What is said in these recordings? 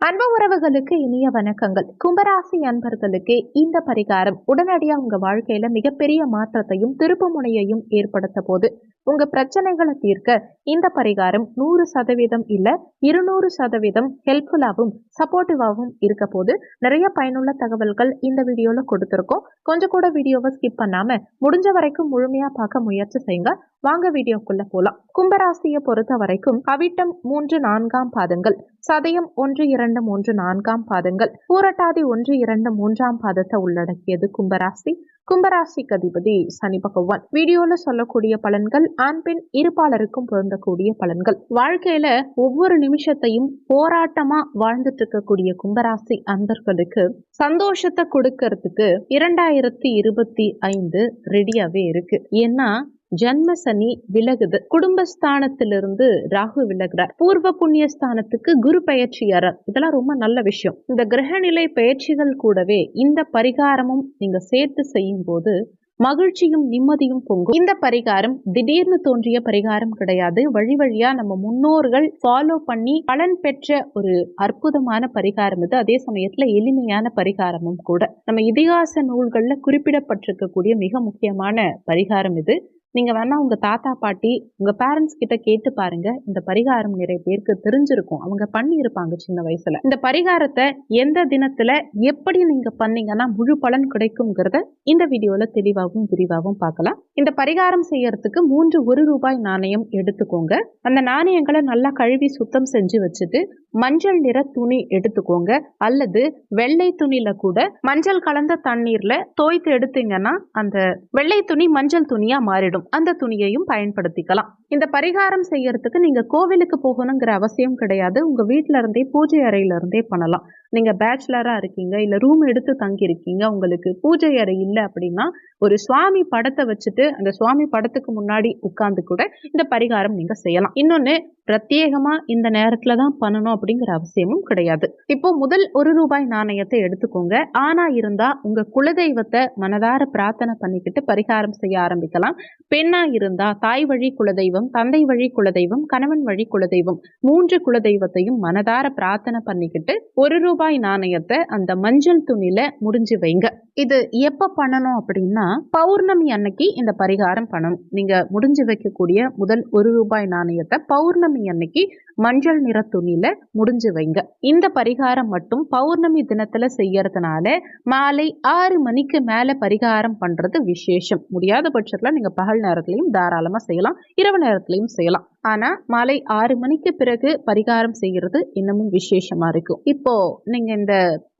அன்பு உறவுகளுக்கு இனிய வணக்கங்கள். கும்பராசி அன்பர்களுக்கு இந்த பரிகாரம் உடனடியாக உங்க வாழ்க்கையில மிகப்பெரிய மாற்றத்தையும் திருப்பு முனையையும் ஏற்படுத்த போது உங்க பிரச்சனைகளை தீர்க்க இந்த பரிகாரம் நூறு சதவீதம் இல்ல இருநூறு சதவீதம் ஹெல்ப்ஃபுல்லாகவும் சப்போர்ட்டிவாகவும் இருக்க போது நிறைய பயனுள்ள தகவல்கள் இந்த வீடியோல கொடுத்துருக்கோம். கொஞ்சம் கூட வீடியோவை ஸ்கிப் பண்ணாம முடிஞ்ச வரைக்கும் முழுமையா பார்க்க முயற்சி செய்யுங்க. வாங்க வீடியோக்குள்ள போலாம். கும்பராசியை பொறுத்த வரைக்கும் அவிட்டம் மூன்று நான்காம் பாதங்கள் சதயம் ஒன்று இரண்டு மூன்று நான்காம் பாதங்கள் பூரட்டாதி ஒன்று இரண்டு மூன்றாம் பாதத்தை உள்ளடக்கியது கும்பராசி. கும்பராசிக்கு அதிபதி சனி பகவான். வீடியோல சொல்லக்கூடிய பலன்கள் ஆண் பெண் இருப்பாளருக்கும் பொருந்தக்கூடிய பலன்கள். வாழ்க்கையில ஒவ்வொரு நிமிஷத்தையும் போராட்டமா வாழ்ந்துட்டு இருக்கக்கூடிய கும்பராசி அன்பர்களுக்கு சந்தோஷத்தை கொடுக்கறதுக்கு இரண்டாயிரத்தி இருபத்தி ஐந்து ரெடியாவே இருக்கு. ஏன்னா ஜன்ம சனி விலகுது. குடும்பஸ்தானத்திலிருந்து ராகு விலகிறார். பூர்வ புண்ணிய ஸ்தானத்துக்கு குரு பயிற்சியாரர் இதெல்லாம் ரொம்ப நல்ல விஷயம். இந்த கிரகநிலை பயிற்சிகள் கூடவே இந்த பரிகாரமும் நீங்க சேர்த்து செய்யும் போது மகிழ்ச்சியும் நிம்மதியும் பொங்கும். இந்த பரிகாரம் திடீர்னு தோன்றிய பரிகாரம் கிடையாது. வழி வழியா நம்ம முன்னோர்கள் ஃபாலோ பண்ணி பலன் பெற்ற ஒரு அற்புதமான பரிகாரம் இது. அதே சமயத்துல எளிமையான பரிகாரமும் கூட. நம்ம இதிகாச நூல்கள்ல குறிப்பிடப்பட்டிருக்கக்கூடிய மிக முக்கியமான பரிகாரம் இது. நீங்கள் வேணால் உங்கள் தாத்தா பாட்டி உங்கள் பேரண்ட்ஸ் கிட்ட கேட்டு பாருங்க. இந்த பரிகாரம் நிறைய பேருக்கு தெரிஞ்சிருக்கும். அவங்க பண்ணியிருப்பாங்க சின்ன வயசுல. இந்த பரிகாரத்தை எந்த தினத்துல எப்படி நீங்க பண்ணீங்கன்னா முழு பலன் கிடைக்குங்கிறத இந்த வீடியோல தெளிவாகவும் விரிவாகவும் பார்க்கலாம். இந்த பரிகாரம் செய்யறதுக்கு மூன்று ஒரு ரூபாய் நாணயம் எடுத்துக்கோங்க. அந்த நாணயங்களை நல்லா கழுவி சுத்தம் செஞ்சு வச்சுட்டு மஞ்சள் நிற துணி எடுத்துக்கோங்க. அல்லது வெள்ளை துணியில கூட மஞ்சள் கலந்த தண்ணீர்ல தோய்த்து எடுத்தீங்கன்னா அந்த வெள்ளை துணி மஞ்சள் துணியா மாறிடும். வரும். அந்த துணியையும் பயன்படுத்திக்கலாம். இந்த பரிகாரம் செய்யறதுக்கு நீங்க கோவிலுக்கு போகணுங்கிற அவசியம் கிடையாது. உங்க வீட்டுல இருந்தே பூஜை அறையில இருந்தே பண்ணலாம். நீங்க பேச்சுலரா இருக்கீங்க இல்ல ரூம் எடுத்து தங்கி இருக்கீங்க உங்களுக்கு பூஜை அறை இல்லை அப்படின்னா ஒரு சுவாமி படத்தை வச்சுட்டு அந்த சுவாமி படத்துக்கு முன்னாடி உட்கார்ந்து கூட இந்த பரிகாரம் நீங்க செய்யலாம். இன்னொன்னு பிரத்யேகமா இந்த நேரத்தில் தான் பண்ணணும் அப்படிங்கிற அவசியமும் கிடையாது. இப்போ முதல் ஒரு ரூபாய் நாணயத்தை எடுத்துக்கோங்க. ஆனா இருந்தா உங்க குலதெய்வத்தை மனதார பிரார்த்தனை பண்ணிக்கிட்டு பரிகாரம் செய்ய ஆரம்பிக்கலாம். பெண்ணா இருந்தா தாய் வழி குலதெய்வம் தந்தை வழி குலதெய்வம் கணவன் வழி குலதெய்வம் மூன்று குலதெய்வத்தையும் மனதார பிரார்த்தனை பண்ணிக்கிட்டு ஒரு ரூபாய் ரூபாய் நாணயத்தை அந்த மஞ்சள் துணியில முடிஞ்சு வைங்க. இது எப்ப பண்ணணும் அப்படின்னா பௌர்ணமி அன்னைக்கு இந்த பரிகாரம் பண்ணணும். நீங்க முடிஞ்சு வைக்கக்கூடிய முதல் ஒரு ரூபாய் நாணயத்தை பௌர்ணமி அன்னைக்கு மஞ்சள் நிற துணியில முடிஞ்சு வைங்க. இந்த பரிகாரம் மட்டும் பௌர்ணமி தினத்துல செய்யறதுனால மாலை ஆறு மணிக்கு மேல பரிகாரம் பண்றது விசேஷம். முடியாத பட்சத்துல நீங்க பகல் நேரத்திலையும் தாராளமா செய்யலாம் இரவு நேரத்திலையும் செய்யலாம். ஆனா மாலை ஆறு மணிக்கு பிறகு பரிகாரம் செய்யறது இன்னமும் விசேஷமா இருக்கும் இப்போ நீங்க இந்த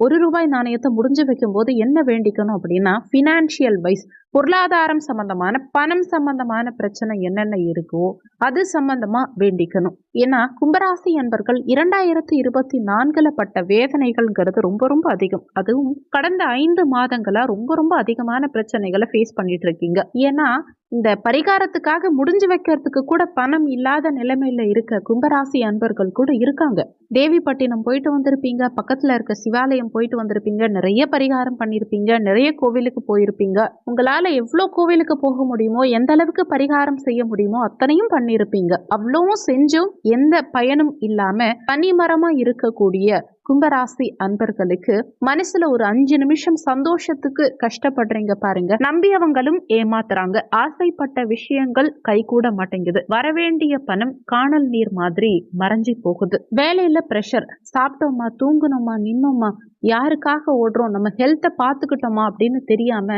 ஒரு ரூபாய் நாணயத்தை முடிஞ்சு வைக்கும் போது என்ன வேண்டிக்கணும் அப்படின்னா பினான்சியல் வைஸ் பொருளாதாரம் சம்பந்தமான பணம் சம்பந்தமான பிரச்சனை என்னென்ன இருக்கோ அது சம்பந்தமா வேண்டிக்கணும். ஏன்னா கும்பராசி என்பர்கள் இரண்டாயிரத்தி இருபத்தி நான்குல பட்ட வேதனைகள்ங்கிறது ரொம்ப ரொம்ப அதிகம். அதுவும் கடந்த ஐந்து மாதங்களா ரொம்ப ரொம்ப அதிகமான பிரச்சனைகளை ஃபேஸ் பண்ணிட்டு இருக்கீங்க. ஏன்னா இந்த பரிகாரத்துக்காக முடிஞ்சு வைக்கிறதுக்கு கூட பணம் இல்லாத நிலைமையில இருக்க கும்பராசி அன்பர்கள் கூட இருக்காங்க. தேவிப்பட்டினம் போயிட்டு வந்திருப்பீங்க பக்கத்துல இருக்க சிவாலயம் போயிட்டு வந்திருப்பீங்க நிறைய பரிகாரம் பண்ணியிருப்பீங்க நிறைய கோவிலுக்கு போயிருப்பீங்க. உங்களால எவ்வளவு கோவிலுக்கு போக முடியுமோ எந்த அளவுக்கு பரிகாரம் செய்ய முடியுமோ அத்தனையும் பண்ணியிருப்பீங்க அவ்வளவும் செஞ்சும் எந்த பயனும் இல்லாம பனிமரமா இருக்கக்கூடிய கும்பராசி அன்பர்களுக்கு மனசுல ஒரு அஞ்சு நிமிஷம் சந்தோஷத்துக்கு கஷ்டப்படுறீங்க பாருங்க. நம்பியவங்களும் ஏமாத்துறாங்க. ஆசைப்பட்ட விஷயங்கள் கைகூட மாட்டேங்குது. வரவேண்டிய பணம் காணல் நீர் மாதிரி மறைஞ்சி போகுது. வேலையில பிரஷர் சாப்பிட்டோமா தூங்கணுமா நின்னோமா யாருக்காக ஓடுறோம்? நம்ம ஹெல்த்தை பார்த்துக்கிட்டோமா அப்படின்னு தெரியாம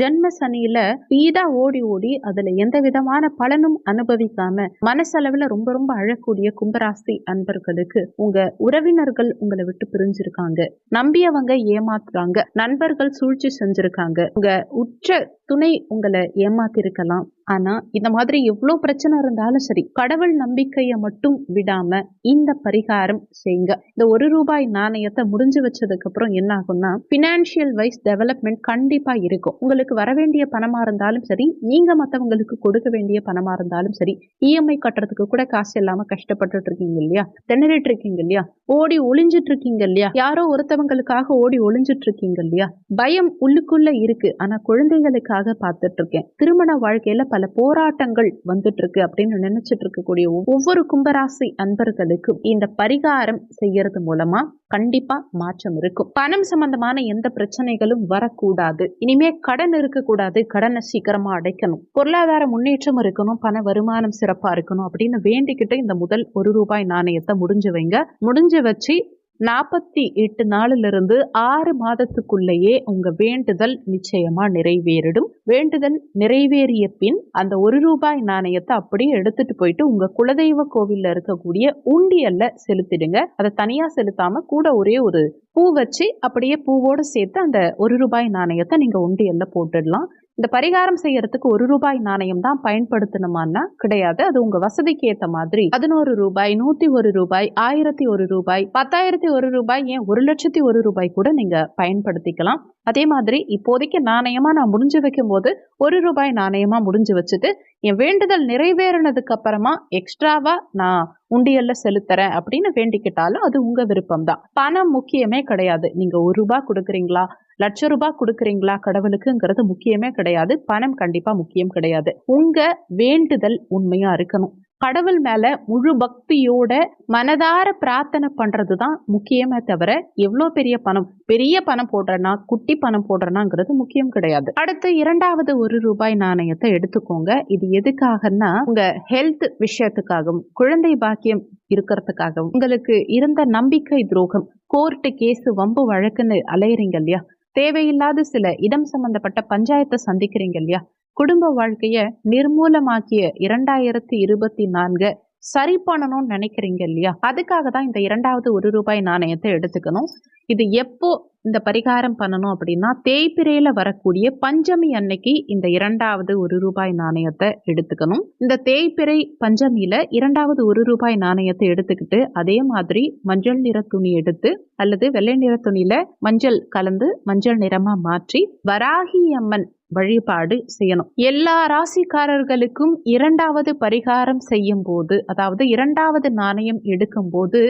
ஜென்ம சனியில ஸ்பீடா ஓடி ஓடி அதுல எந்த விதமான பலனும் அனுபவிக்காம மனசளவுல ரொம்ப ரொம்ப அழக்கூடிய கும்பராசி அன்பர்களுக்கு உங்க உறவினர்கள் உங்களை விட்டு பிரிஞ்சிருக்காங்க. நம்பியவங்க ஏமாத்துறாங்க. நண்பர்கள் சூழ்ச்சி செஞ்சிருக்காங்க. உங்க உற்ற துணை உங்களை ஏமாத்திருக்கலாம். ஆனா இந்த மாதிரி எவ்வளவு பிரச்சனை இருந்தாலும் சரி கடவுள் நம்பிக்கையை மட்டும் விடாம இந்த பரிகாரம் செய்யுங்க இந்த ஒரு ரூபாய் நாணயத்தை முடிஞ்சு வச்சதுக்கு அப்புறம் என்ன ஆகும்னா பினான்சியல் வைஸ் டெவலப்மெண்ட் கண்டிப்பா இருக்கும். உங்களுக்கு வர வேண்டிய பணமா இருந்தாலும் சரி நீங்க மத்தவங்களுக்கு கொடுக்க வேண்டிய பணமா இருந்தாலும் சரி இஎம்ஐ கட்டுறதுக்கு கூட காசு இல்லாம கஷ்டப்பட்டுட்டு இருக்கீங்க இல்லையா? திணறிட்டு இருக்கீங்க இல்லையா? ஓடி ஒளிஞ்சிட்டு இருக்கீங்க இல்லையா? யாரோ ஒருத்தவங்களுக்காக ஓடி ஒளிஞ்சிட்டு இருக்கீங்க இல்லையா? பயம் உள்ளுக்குள்ள இருக்கு. ஆனா குழந்தைகளுக்காக பார்த்துட்டு இருக்கேன். திருமண வாழ்க்கையில பல போராட்டங்கள் வந்துட்டு இருக்கு அப்படின்னு நினைச்சிட்டு இருக்கக்கூடிய ஒவ்வொரு கும்பராசி அன்பர்களுக்கும் இந்த பரிகாரம் செய்யறது மூலமா கண்டிப்பா மாற்றம் இருக்கும். பணம் சம்பந்தமான எந்த பிரச்சனைகளும் வரக்கூடாது. இனிமே கடன் இருக்கக்கூடாது. கடனை சீக்கிரமா அடைக்கணும். பொருளாதார முன்னேற்றம் இருக்கணும். பண வருமானம் சிறப்பா இருக்கணும் அப்படின்னு வேண்டிக்கிட்டு இந்த முதல் ஒரு ரூபாய் நாணயத்தை முடிஞ்சு வைங்க முடிஞ்சு வச்சு நாற்பத்தி எட்டு நாளிலிருந்து ஆறு மாதத்துக்குள்ளேயே உங்க வேண்டுதல் நிச்சயமா நிறைவேறிடும். வேண்டுதல் நிறைவேறிய பின் அந்த ஒரு ரூபாய் நாணயத்தை அப்படியே எடுத்துட்டு போயிட்டு உங்க குலதெய்வ கோவில்ல இருக்கக்கூடிய உண்டியல்ல செலுத்திடுங்க. அதை தனியா செலுத்தாம கூட ஒரே ஒரு பூ வச்சு அப்படியே பூவோடு சேர்த்து அந்த ஒரு ரூபாய் நாணயத்தை நீங்க உண்டியல்ல போட்டுடலாம். இந்த பரிகாரம் செய்யறதுக்கு ஒரு ரூபாய் நாணயம் தான் பயன்படுத்தணுமான்னா கிடையாது. அது உங்க வசதிக்கு ஏத்த மாதிரி. பதினோரு ரூபாய் நூத்தி ஒரு ரூபாய் ஆயிரத்தி ஒரு ரூபாய் பத்தாயிரத்தி ஒரு ரூபாய் ஏன் ஒரு லட்சத்தி ஒரு ரூபாய் கூட நீங்க பயன்படுத்திக்கலாம். அதே மாதிரி இப்போதைக்கு நாணயமா நான் முடிஞ்சு வைக்கும் போது ஒரு ரூபாய் நாணயமா முடிஞ்சு வச்சுட்டு என் வேண்டுதல் நிறைவேறினதுக்கு அப்புறமா எக்ஸ்ட்ராவா நான் உண்டியல்ல செலுத்துறேன் அப்படின்னு வேண்டிக்கிட்டாலும் அது உங்க விருப்பம் தான் பணம் முக்கியமே கிடையாது. நீங்க ஒரு ரூபாய் கொடுக்குறீங்களா? லட்ச ரூபாய் கொடுக்குறீங்களா கடவுளுக்குங்கிறது முக்கியமே கிடையாது. பணம் கண்டிப்பா முக்கியம் கிடையாது. உங்க வேண்டுதல் உண்மையா இருக்கணும். கடவுள் மேல முழு பக்தியோட மனதார பிரார்த்தனை பண்றது தான் முக்கியமே தவிர எவ்வளோ பெரிய பணம் பெரிய பணம் போடுறனா குட்டி பணம் போடுறனாங்கிறது முக்கியம் கிடையாது. அடுத்து இரண்டாவது ஒரு ரூபாய் நாணயத்தை எடுத்துக்கோங்க. இது எதுக்காகன்னா உங்க ஹெல்த் விஷயத்துக்காகவும் குழந்தை பாக்கியம் இருக்கிறதுக்காகவும் உங்களுக்கு இருந்த நம்பிக்கை துரோகம் கோர்ட்டு கேஸ் வம்பு வழக்குன்னு அலையிறீங்க இல்லையா? தேவையில்லாத சில இடம் சம்பந்தப்பட்ட பஞ்சாயத்தை சந்திக்கிறீங்க இல்லையா? குடும்ப வாழ்க்கைய நிர்மூலமாக்கிய இரண்டாயிரத்தி இருபத்தி நான்கு சரி பண்ணணும்னு நினைக்கிறீங்க இல்லையா? அதுக்காக தான் இந்த இரண்டாவது ஒரு ரூபாய் நாணயத்தை எடுத்துக்கணும். இது எப்போ இந்த பரிகாரம் பண்ணணும் அப்படின்னா தேய்பிரையில வரக்கூடிய பஞ்சமி அன்னைக்கு இந்த இரண்டாவது ஒரு ரூபாய் நாணயத்தை எடுத்துக்கணும். இந்த தேய்பிரை பஞ்சமியில இரண்டாவது ஒரு ரூபாய் நாணயத்தை எடுத்துக்கிட்டு அதே மாதிரி மஞ்சள் நிற துணி எடுத்து அல்லது வெள்ளை நிற துணியில மஞ்சள் கலந்து மஞ்சள் நிறமா மாற்றி வராகி அம்மன் வழிபாடு செய்யணும். எல்லா ராசிக்காரர்களுக்கும் இரண்டாவது பரிகாரம் செய்யும் போது அதாவது இரண்டாவது நாணயம் எடுக்கும் போது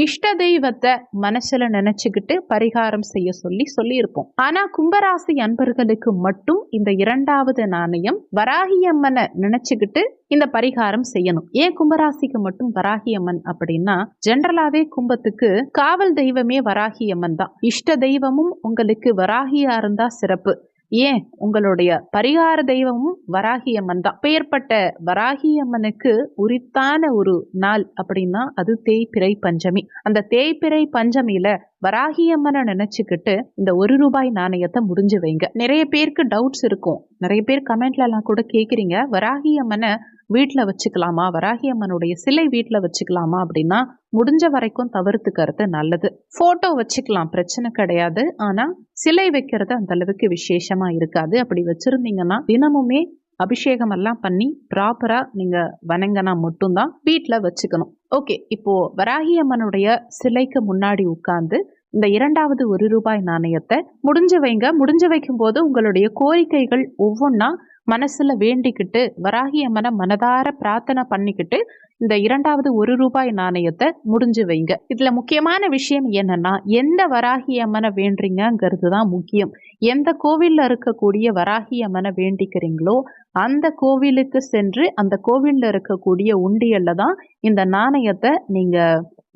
இஷ்ட தெய்வத்தை மனசுல நினைச்சுக்கிட்டு பரிகாரம் செய்ய சொல்லி சொல்லியிருப்போம். ஆனா கும்பராசி அன்பர்களுக்கு மட்டும் இந்த இரண்டாவது நாணயம் வராகியம்மனை நினைச்சுக்கிட்டு இந்த பரிகாரம் செய்யணும். ஏன் கும்பராசிக்கு மட்டும் வராகியம்மன் அப்படின்னா ஜென்ரலாவே கும்பத்துக்கு காவல் தெய்வமே வராகியம்மன் தான். இஷ்ட தெய்வமும் உங்களுக்கு வராகியா இருந்தா சிறப்பு. ஏன் உங்களுடைய பரிகார தெய்வமும் வராகியம்மன் தான்? பெயர்பட்ட வராகியம்மனுக்கு உரித்தான ஒரு நாள் அப்படின்னா அது தேய்பிறை பஞ்சமி. அந்த தேய்பிறை பஞ்சமியில வராகியம்மனை நினைச்சுக்கிட்டு இந்த ஒரு ரூபாய் நாணயத்தை முடிஞ்சு வைங்க. நிறைய பேருக்கு டவுட்ஸ் இருக்கும். நிறைய பேர் கமெண்ட்ல எல்லாம் கூட கேட்குறீங்க வராகியம்மனை வீட்டில் வச்சுக்கலாமா? வராகி அம்மனுடைய சிலை வீட்டில் வச்சுக்கலாமா அப்படின்னா முடிஞ்ச வரைக்கும் தவிர்த்துக்கிறது நல்லது. ஃபோட்டோ வச்சுக்கலாம் பிரச்சனை கிடையாது. ஆனால் சிலை வைக்கிறது அந்த அளவுக்கு விசேஷமாக இருக்காது. அப்படி வச்சுருந்தீங்கன்னா தினமுமே அபிஷேகம் எல்லாம் பண்ணி ப்ராப்பராக நீங்கள் வணங்கினா மட்டும்தான் வீட்டில் வச்சுக்கணும். ஓகே இப்போது வராகி அம்மனுடைய சிலைக்கு முன்னாடி உட்காந்து இந்த இரண்டாவது ஒரு ரூபாய் நாணயத்தை முடிஞ்சு வைங்க முடிஞ்சு வைக்கும் போது உங்களுடைய கோரிக்கைகள் ஒவ்வொன்றா மனசில் வேண்டிக்கிட்டு வராகி அம்மனை மனதார பிரார்த்தனை பண்ணிக்கிட்டு இந்த இரண்டாவது ஒரு ரூபாய் நாணயத்தை முடிஞ்சு வைங்க. இதுல முக்கியமான விஷயம் என்னன்னா எந்த வராகி அம்மனை வேண்டுறீங்கிறது தான் முக்கியம். எந்த கோவிலில் இருக்கக்கூடிய வராகி அம்மனை வேண்டிக்கிறீங்களோ அந்த கோவிலுக்கு சென்று அந்த கோவிலில் இருக்கக்கூடிய உண்டியல்ல தான் இந்த நாணயத்தை நீங்க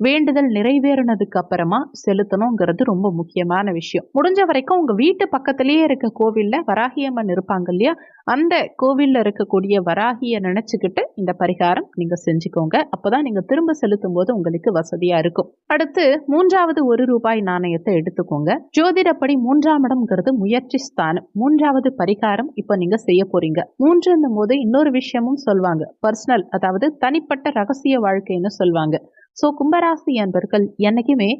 வேண்டுதல் நிறைவேறினதுக்கு அப்புறமா செலுத்தணுங்கிறது ரொம்ப முக்கியமான விஷயம். முடிஞ்ச வரைக்கும் உங்க வீட்டு பக்கத்திலேயே இருக்க கோவிலில் வராகியம்மன் இருப்பாங்க இல்லையா? அந்த கோவிலில் இருக்கக்கூடிய வராகியை நினைச்சுக்கிட்டு இந்த பரிகாரம் நீங்க செஞ்சுக்கோங்க அப்போதான் நீங்க திரும்ப செலுத்தும் போது உங்களுக்கு வசதியா இருக்கும். அடுத்து மூன்றாவது ஒரு ரூபாய் நாணயத்தை எடுத்துக்கோங்க. ஜோதிடப்படி மூன்றாம் இடம்ங்கிறது முயற்சி ஸ்தானம். மூன்றாவது பரிகாரம் இப்போ நீங்க செய்ய போறீங்க. மூன்றுன்னும் போது இன்னொரு விஷயமும் சொல்லுவாங்க பர்சனல் அதாவது தனிப்பட்ட ரகசிய வாழ்க்கைன்னு சொல்லுவாங்க ஸோ கும்பராசி என்பர்கள் என்னைக்குமே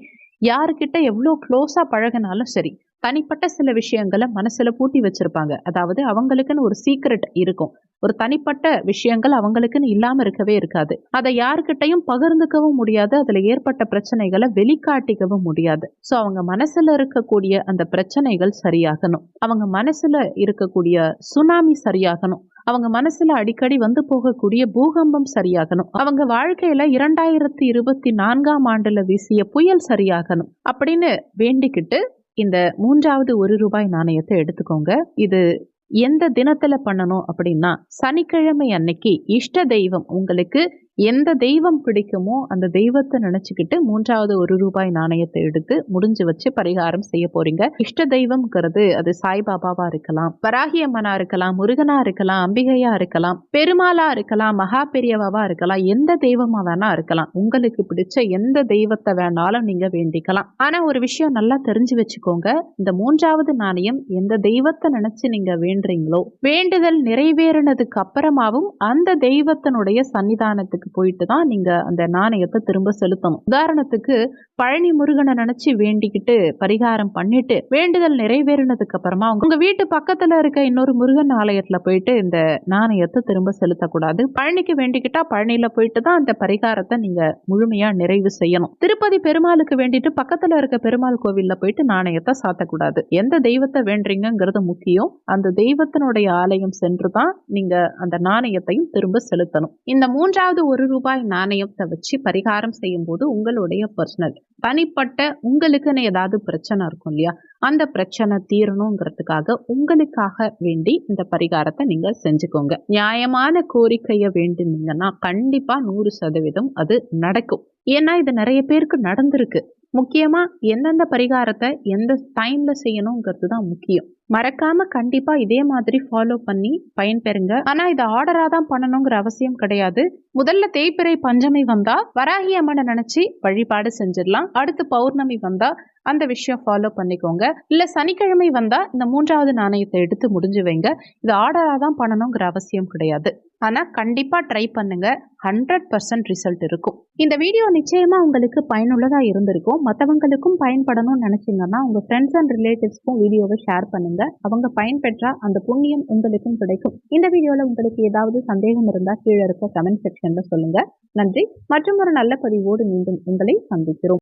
யாருக்கிட்ட எவ்வளோ க்ளோஸாக பழகினாலும் சரி தனிப்பட்ட சில விஷயங்களை மனசுல பூட்டி வச்சிருப்பாங்க. அதாவது அவங்களுக்குன்னு ஒரு சீக்ரெட் இருக்கும். ஒரு தனிப்பட்ட விஷயங்கள் அவங்களுக்குன்னு இல்லாம இருக்கவே இருக்காது. அதை யாருக்கிட்டையும் பகிர்ந்துக்கவும் முடியாது. அதுல ஏற்பட்ட பிரச்சனைகளை வெளிக்காட்டிக்கவும் முடியாது. ஸோ அவங்க மனசுல இருக்கக்கூடிய அந்த பிரச்சனைகள் சரியாகணும். அவங்க மனசுல இருக்கக்கூடிய சுனாமி சரியாகணும். அவங்க மனசுல அடிக்கடி வந்து போகக்கூடிய பூகம்பம் சரியாகணும். அவங்க வாழ்க்கையில இரண்டாயிரத்தி இருபத்தி நான்காம் ஆண்டுல வீசிய புயல் சரியாகணும் அப்படின்னு வேண்டிக்கிட்டு இந்த மூன்றாவது ஒரு ரூபாய் நாணயத்தை எடுத்துக்கோங்க. இது எந்த தினத்துல பண்ணணும் அப்படின்னா சனிக்கிழமை அன்னைக்கு இஷ்ட தெய்வம் உங்களுக்கு எந்த தெய்வம் பிடிக்குமோ அந்த தெய்வத்தை நினைச்சுக்கிட்டு மூன்றாவது ஒரு ரூபாய் நாணயத்தை எடுத்து முடிஞ்சு வச்சு பரிகாரம் செய்ய போறீங்க. இஷ்ட தெய்வம்ங்கிறது அது சாய்பாபாவா இருக்கலாம் வராகி அம்மனா இருக்கலாம் முருகனா இருக்கலாம் அம்பிகையா இருக்கலாம் பெருமாளா இருக்கலாம் மகா பெரியவாவா இருக்கலாம் எந்த தெய்வமா வேணா இருக்கலாம். உங்களுக்கு பிடிச்ச எந்த தெய்வத்தை வேணாலும் நீங்க வேண்டிக்கலாம். ஆனா ஒரு விஷயம் நல்லா தெரிஞ்சு வச்சுக்கோங்க. இந்த மூன்றாவது நாணயம் எந்த தெய்வத்தை நினைச்சு நீங்க வேண்டுறீங்களோ வேண்டுதல் நிறைவேறினதுக்கு அப்புறமாவும் அந்த தெய்வத்தினுடைய சன்னிதானத்துக்கு போயிட்டு தான் நீங்க அந்த நாணயத்தை திரும்ப செலுத்தணும். உதாரணத்துக்கு பழனி முருகனை நினைச்சு வேண்டிக்கிட்டு பரிகாரம் பண்ணிட்டு வேண்டுதல் நிறைவேறினதுக்கு அப்புறமா உங்க வீட்டு பக்கத்துல இருக்க இன்னொரு முருகன் ஆலயத்துல போயிட்டு இந்த நாணயத்தை திரும்ப செலுத்தக்கூடாது. பழனிக்கு வேண்டிக்கிட்டா பழனியில போயிட்டு தான் அந்த பரிகாரத்தை நீங்க முழுமையா நிறைவு செய்யணும். திருப்பதி பெருமாளுக்கு வேண்டிட்டு பக்கத்துல இருக்க பெருமாள் கோவில்ல போயிட்டு நாணயத்தை சாத்தக்கூடாது. எந்த தெய்வத்தை வேண்டுறீங்கிறது முக்கியம். அந்த தெய்வத்தினுடைய ஆலயம் சென்று தான் நீங்க அந்த நாணயத்தையும் திரும்ப செலுத்தணும். இந்த மூன்றாவது ஒரு ரூபாய் நாணயத்தை வச்சு பரிகாரம் செய்யும் போது உங்களுடைய பர்சனல் தனிப்பட்ட உங்களுக்குன்னு ஏதாவது பிரச்சனை இருக்கும் இல்லையா? அந்த பிரச்சனை தீரணுங்கிறதுக்காக உங்களுக்காக வேண்டி இந்த பரிகாரத்தை நீங்க செஞ்சுக்கோங்க. நியாயமான கோரிக்கையை வேண்டினீங்கன்னா கண்டிப்பா நூறு சதவீதம் அது நடக்கும். ஏன்னா இது நிறைய பேருக்கு நடந்திருக்கு. முக்கியமா எந்தெந்த பரிகாரத்தை எந்த டைம்ல செய்யணுங்கிறது தான் முக்கியம். மறக்காம கண்டிப்பா இதே மாதிரி ஃபாலோ பண்ணி பயன்பெறுங்க. ஆனா இதை ஆர்டரா தான் பண்ணணுங்கிற அவசியம் கிடையாது. முதல்ல தேய்பிறை பஞ்சமி வந்தா வராகி அம்மனை நினைச்சு வழிபாடு செஞ்சிடலாம். அடுத்து பௌர்ணமி வந்தா அந்த விஷயம் ஃபாலோ பண்ணிக்கோங்க. இல்ல சனிக்கிழமை வந்தா இந்த மூன்றாவது நாணயத்தை எடுத்து முடிஞ்சு வைங்க. இது ஆர்டரா தான் பண்ணணுங்கிற அவசியம் கிடையாது. ஆனா கண்டிப்பா ட்ரை பண்ணுங்க. ஹண்ட்ரட் பர்சன்ட் ரிசல்ட் இருக்கும். இந்த வீடியோ நிச்சயமா உங்களுக்கு பயனுள்ளதா இருந்திருக்கும். மற்றவங்களுக்கும் பயன்படணும்னு நினைச்சீங்கன்னா உங்க ஃப்ரெண்ட்ஸ் அண்ட் ரிலேட்டிவ்ஸ்க்கும் வீடியோவை ஷேர் பண்ணுங்க. அவங்க பயன்பெற்றா அந்த புண்ணியம் உங்களுக்கும் கிடைக்கும். இந்த வீடியோல உங்களுக்கு ஏதாவது சந்தேகம் இருந்தா கீழே இருக்க கமெண்ட் செக்ஷன்ல சொல்லுங்க. நன்றி. மற்றும் ஒரு நல்ல பதிவோடு மீண்டும் உங்களை சந்திக்கிறோம்.